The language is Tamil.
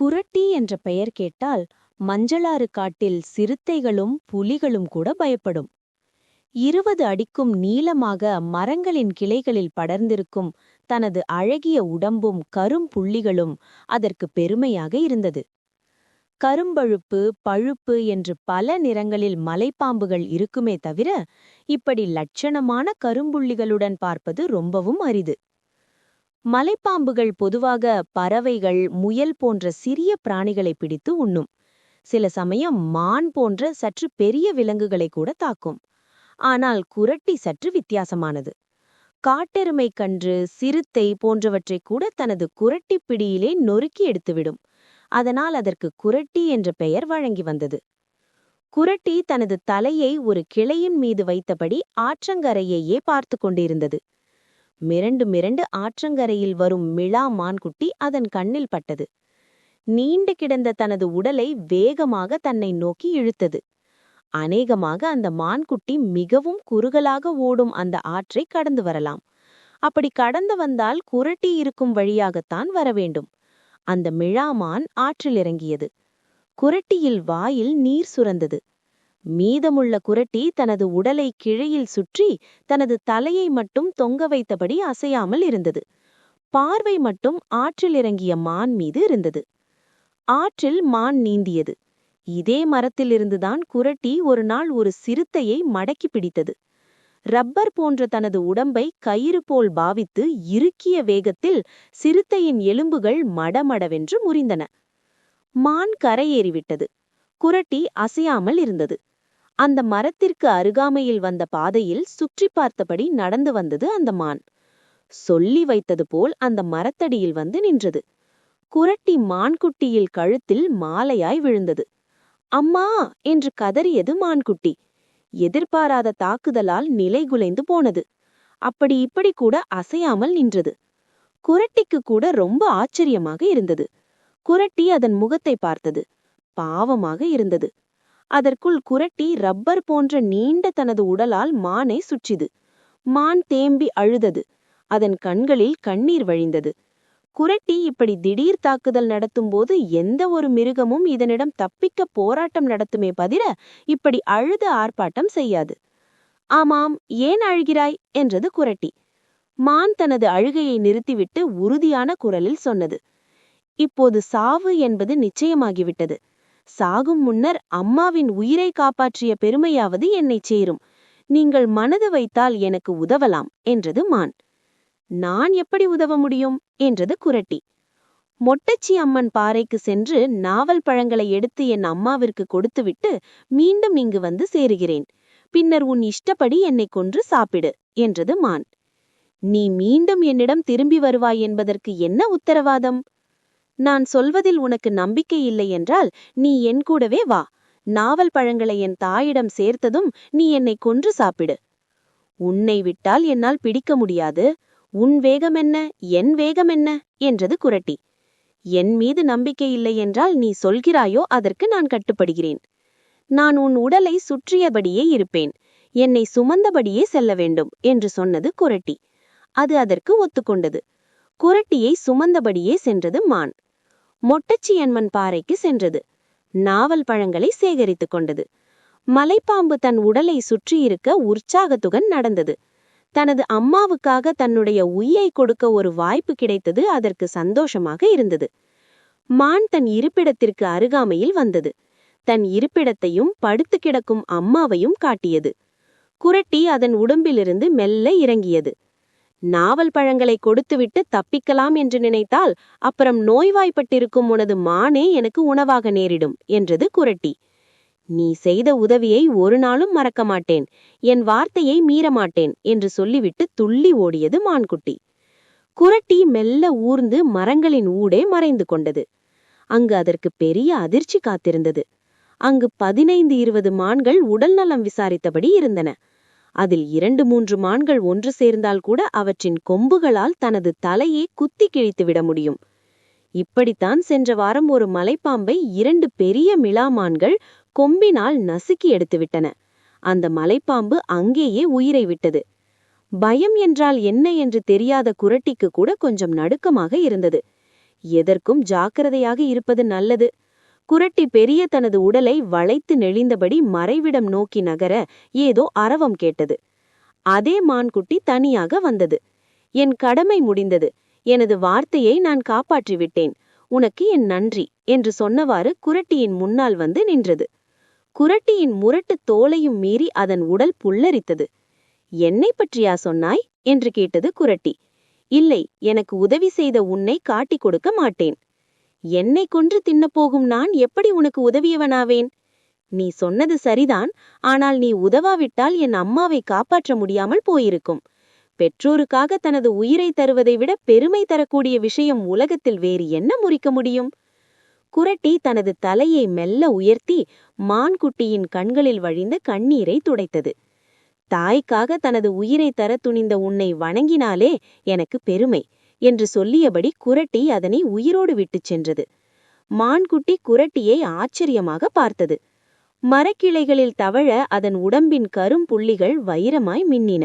குரட்டி என்ற பெயர் கேட்டால் மஞ்சளாறு காட்டில் சிறுத்தைகளும் புலிகளும் கூட பயப்படும். இருபது அடிக்கும் நீளமாக மரங்களின் கிளைகளில் படர்ந்திருக்கும் தனது அழகிய உடம்பும் கரும்புள்ளிகளும் அதற்கு பெருமையாக இருந்தது. கரும்பழுப்பு பழுப்பு என்று பல நிறங்களில் மலைப்பாம்புகள் இருக்குமே தவிர இப்படி லட்சணமான கரும்புள்ளிகளுடன் பார்ப்பது ரொம்பவும் அரிது. மலைப்பாம்புகள் பொதுவாக பறவைகள் முயல் போன்ற சிறிய பிராணிகளை பிடித்து உண்ணும். சில சமயம் மான் போன்ற சற்று பெரிய விலங்குகளை கூட தாக்கும். ஆனால் குரட்டி சற்று வித்தியாசமானது. காட்டெருமை கன்று சிறுத்தை போன்றவற்றை கூட தனது குரட்டி பிடியிலே நொறுக்கி எடுத்துவிடும். அதனால் அதற்கு குரட்டி என்ற பெயர் வழங்கி வந்தது. குரட்டி தனது தலையை ஒரு கிளையின் மீது வைத்தபடி ஆற்றங்கரையையே பார்த்து கொண்டிருந்தது. மிரண்டு மிரண்டு ஆற்றங்கரையில் வரும் மிளா மான்குட்டி அதன் கண்ணில் பட்டது. நீண்டு கிடந்த தனது உடலை வேகமாக தன்னை நோக்கி இழுத்தது. அநேகமாக அந்த மான்குட்டி மிகவும் குறுகலாக ஓடும் அந்த ஆற்றை கடந்து வரலாம். அப்படி கடந்து வந்தால் குரட்டி இருக்கும் வழியாகத்தான் வர வேண்டும். அந்த மிழாமான் ஆற்றில் இறங்கியது. குரட்டியில் வாயில் நீர் சுரந்தது. மீதமுள்ள குரட்டி தனது உடலை கிழையில் சுற்றி தனது தலையை மட்டும் தொங்க வைத்தபடி அசையாமல் இருந்தது. பார்வை மட்டும் ஆற்றில் இறங்கிய மான் மீது இருந்தது. ஆற்றில் மான் நீந்தியது. இதே மரத்திலிருந்துதான் குரட்டி ஒரு நாள் ஒரு சிறுத்தையை மடக்கி பிடித்தது. ரப்பர் போன்ற தனது உடம்பை கயிறு போல் பாவித்து இறுக்கிய வேகத்தில் சிறுத்தையின் எலும்புகள் மடமடவென்று முறிந்தன. மான் கரையேறிவிட்டது. குரட்டி அசையாமல் இருந்தது. அந்த மரத்திற்கு அருகாமையில் வந்த பாதையில் சுற்றி பார்த்தபடி நடந்து வந்தது அந்த மான். சொல்லி வைத்தது போல் அந்த மரத்தடியில் வந்து நின்றது. குரட்டி மான்குட்டியில் கழுத்தில் மாலையாய் விழுந்தது. அம்மா! என்று கதறியது மான்குட்டி. எதிர்பாராத தாக்குதலால் நிலைகுலைந்து போனது. அப்படி இப்படி கூட அசையாமல் நின்றது. குரட்டிக்கு கூட ரொம்ப ஆச்சரியமாக இருந்தது. குரட்டி அதன் முகத்தை பார்த்தது. பாவமாக இருந்தது. அதற்குள் குரட்டி ரப்பர் போன்ற நீண்ட தனது உடலால் மானை சுற்றிது மான் தேம்பி அழுதது. அதன் கண்களில் கண்ணீர் வழிந்தது. குரட்டி இப்படி திடீர் தாக்குதல் நடத்தும் போது எந்த ஒரு மிருகமும் இதனிடம் தப்பிக்க போராட்டம் நடத்துமே பதிர இப்படி அழுது ஆர்ப்பாட்டம் செய்யாது. ஆமாம் ஏன் அழுகிறாய்? என்றது குரட்டி. மான் தனது அழுகையை நிறுத்திவிட்டு உறுதியான குரலில் சொன்னது. இப்போது சாவு என்பது நிச்சயமாகிவிட்டது. சாகும் முன்னர் அம்மாவின் உயிரை காப்பாற்றிய பெருமையாவது என்னைச் சேரும். நீங்கள் மனது வைத்தால் எனக்கு உதவலாம் என்றது மான். நான் எப்படி உதவ முடியும்? என்றது குரட்டி. மொட்டச்சி அம்மன் பாறைக்கு சென்று நாவல் பழங்களை எடுத்து என் அம்மாவிற்கு கொடுத்துவிட்டு மீண்டும் இங்கு வந்து சேருகிறேன். பின்னர் உன் இஷ்டப்படி என்னை கொன்று சாப்பிடு என்றது மான். நீ மீண்டும் என்னிடம் திரும்பி வருவாய் என்பதற்கு என்ன உத்தரவாதம்? நான் சொல்வதில் உனக்கு நம்பிக்கை இல்லை என்றால் நீ என் கூடவே வா. நாவல் பழங்களை என் தாயிடம் சேர்த்ததும் நீ என்னை கொன்று சாப்பிடு. உன்னை விட்டால் என்னால் பிடிக்க முடியாது. உன் வேகம் என்ன? என் வேகம் என்ன? என்றது குரட்டி. என் மீது நம்பிக்கை இல்லை என்றால் நீ சொல்கிறாயோ அதற்கு நான் கட்டுப்படுகிறேன். நான் உன் உடலை சுற்றியபடியே இருப்பேன். என்னை சுமந்தபடியே செல்ல வேண்டும் என்று சொன்னது குரட்டி. அது அதற்கு ஒத்துக்கொண்டது. குரட்டியை சுமந்தபடியே சென்றது மான். மொட்டச்சியன்மன் பாறைக்கு சென்றது. நாவல் பழங்களை சேகரித்துக் கொண்டது. மலைப்பாம்பு தன் உடலை சுற்றியிருக்க உற்சாகத்துடன் நடந்தது. தனது அம்மாவுக்காக தன்னுடைய உயிரை கொடுக்க ஒரு வாய்ப்பு கிடைத்தது அதற்கு சந்தோஷமாக இருந்தது. மான் தன் இருப்பிடத்திற்கு அருகாமையில் வந்தது. தன் இருப்பிடத்தையும் படுத்து கிடக்கும் அம்மாவையும் காட்டியது. குரட்டி அதன் உடம்பிலிருந்து மெல்ல இறங்கியது. நாவல் பழங்களை கொடுத்துவிட்டு தப்பிக்கலாம் என்று நினைத்தால் அப்புறம் நோய்வாய்ப்பட்டிருக்கும் உனது மானே எனக்கு உணவாக நேரிடும் என்றது குரட்டி. நீ செய்த உதவியை ஒரு நாளும் மறக்க மாட்டேன் என் வார்த்தையை மீறமாட்டேன் என்று சொல்லிவிட்டு துள்ளி ஓடியது மான்குட்டி. குரட்டி மெல்ல ஊர்ந்து மரங்களின் ஊடே மறைந்து கொண்டது. அங்கு அதற்கு பெரிய அதிர்ச்சி காத்திருந்தது. அங்கு பதினைந்து இருபது மான்கள் உடல் நலம் விசாரித்தபடி இருந்தன. அதில் இரண்டு மூன்று மான்கள் ஒன்று சேர்ந்தால் கூட அவற்றின் கொம்புகளால் தனது தலையை குத்தி கிழித்து விட முடியும். இப்படித்தான் சென்ற வாரம் ஒரு மலைப்பாம்பை இரண்டு பெரிய மிளாமான்கள் கொம்பினால் நசுக்கி எடுத்துவிட்டன. அந்த மலைப்பாம்பு அங்கேயே உயிரை விட்டது. பயம் என்றால் என்ன என்று தெரியாத குரட்டிக்கு கூட கொஞ்சம் நடுக்கமாக இருந்தது. எதற்கும் ஜாக்கிரதையாக இருப்பது நல்லது. குரட்டி பெரிய தனது உடலை வளைத்து நெளிந்தபடி மறைவிடம் நோக்கி நகர ஏதோ அரவம் கேட்டது. அதே மான்குட்டி தனியாக வந்தது. என் கடமை முடிந்தது. எனது வார்த்தையை நான் காப்பாற்றிவிட்டேன். உனக்கு என் நன்றி என்று சொன்னவாறு குரட்டியின் முன்னால் வந்து நின்றது. குரட்டியின் முரட்டு தோலையும் மீறி அதன் உடல் புல்லரித்தது. என்னை பற்றியா சொன்னாய்? என்று கேட்டது குரட்டி. இல்லை எனக்கு உதவி செய்த உன்னை காட்டிக் கொடுக்க மாட்டேன். என்னை கொன்று தின்னப்போகும் நான் எப்படி உனக்கு உதவியவனாவேன்? நீ சொன்னது சரிதான் ஆனால் நீ உதவாவிட்டால் என் அம்மாவை காப்பாற்ற முடியாமல் போயிருக்கும். பெற்றோருக்காக தனது உயிரை தருவதை விட பெருமை தரக்கூடிய விஷயம் உலகத்தில் வேறு என்ன முறிக்க முடியும்? குரட்டி தனது தலையை மெல்ல உயர்த்தி மான்குட்டியின் கண்களில் வழிந்த கண்ணீரை துடைத்தது. தாய்க்காக தனது உயிரை தர துணிந்த உன்னை வணங்கினாலே எனக்கு பெருமை. என்று சொல்லியபடி குரட்டி அதனை உயிரோடு விட்டுச் சென்றது. மான்குட்டி குரட்டியை ஆச்சரியமாக பார்த்தது. மரக்கிளைகளில் தவழ அதன் உடம்பின் கரும்புள்ளிகள் வைரமாய் மின்னின.